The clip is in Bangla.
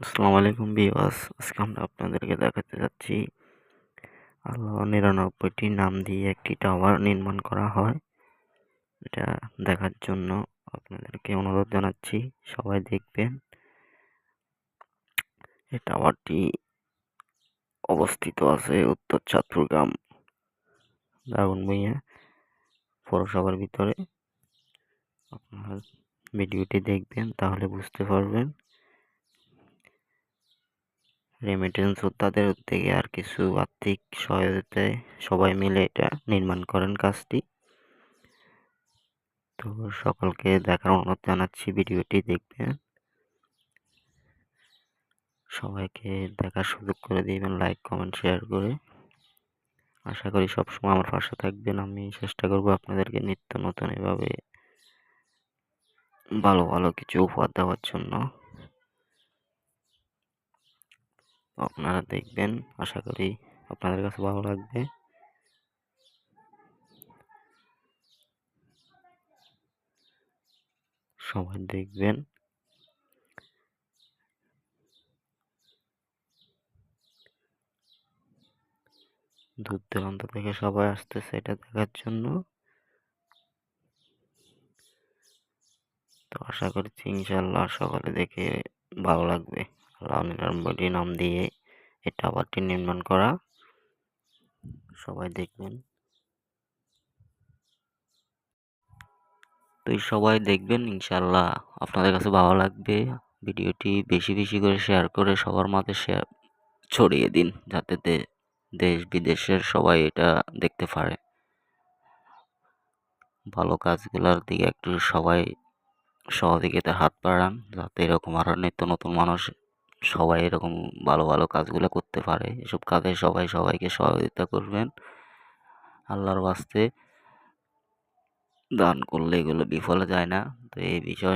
আসসালামু আলাইকুম বিওয়াস আজকে আমরা আপনাদেরকে দেখাতে যাচ্ছি আল্লাহ নিরানব্বইটি নাম দিয়ে একটি টাওয়ার নির্মাণ করা হয়। এটা দেখার জন্য আপনাদেরকে অনুরোধ জানাচ্ছি, সবাই দেখবেন। এই টাওয়ারটি অবস্থিত আছে উত্তর চাঁদপুর গ্রাম ভুঁইয়া পৌরসভার ভিতরে। আপনার ভিডিওটি দেখবেন, তাহলে বুঝতে পারবেন। রেমিটেন্স যোদ্ধাদের উদ্যোগে আর কিছু আর্থিক সহায়তায় সবাই মিলে এটা নির্মাণ করেন কাজটি। তো সকলকে দেখার অনুরোধ জানাচ্ছি ভিডিওটি দেখবেন। সবাইকে দেখার সুযোগ করে দিবেন লাইক কমেন্ট শেয়ার করে। আশা করি সবসময় আমার পাশে থাকবেন। আমি চেষ্টা করব আপনাদেরকে নিত্য নতুন এভাবে ভালো ভালো কিছু উপহার দেওয়ার জন্য। আপনারা দেখবেন, আশা করি আপনাদের কাছে ভালো লাগবে। সবাই দেখবেন। দূর দূরান্ত থেকে সবাই আসতেছে এটা দেখার জন্য। তো আশা করছি ইনশাল্লাহ সকালে দেখে ভালো লাগবে। আল্লাহ নিরানব্বইটি নাম দিয়ে এই টাওয়ারটি নির্মাণ করা। সবাই দেখবেন। তো সবাই দেখবেন, ইনশাল্লাহ আপনাদের কাছে ভালো লাগবে। ভিডিওটি বেশি বেশি করে শেয়ার করে সবার মাঝে শেয়ার ছড়িয়ে দিন, যাতে দেশ বিদেশের সবাই এটা দেখতে পারে। ভালো কাজগুলোর দিকে একটু সবাই সহযোগিতার হাত বাড়ান, যাতে এরকম আরও নিত্য নতুন মানুষ সবাই এরকম ভালো ভালো কাজগুলো করতে পারে। এসব কাজে সবাই সবাইকে সহযোগিতা করবেন। আল্লাহর বাস্তে দান করলে এগুলো বিফলে যায় না। তো এই বিষয়ে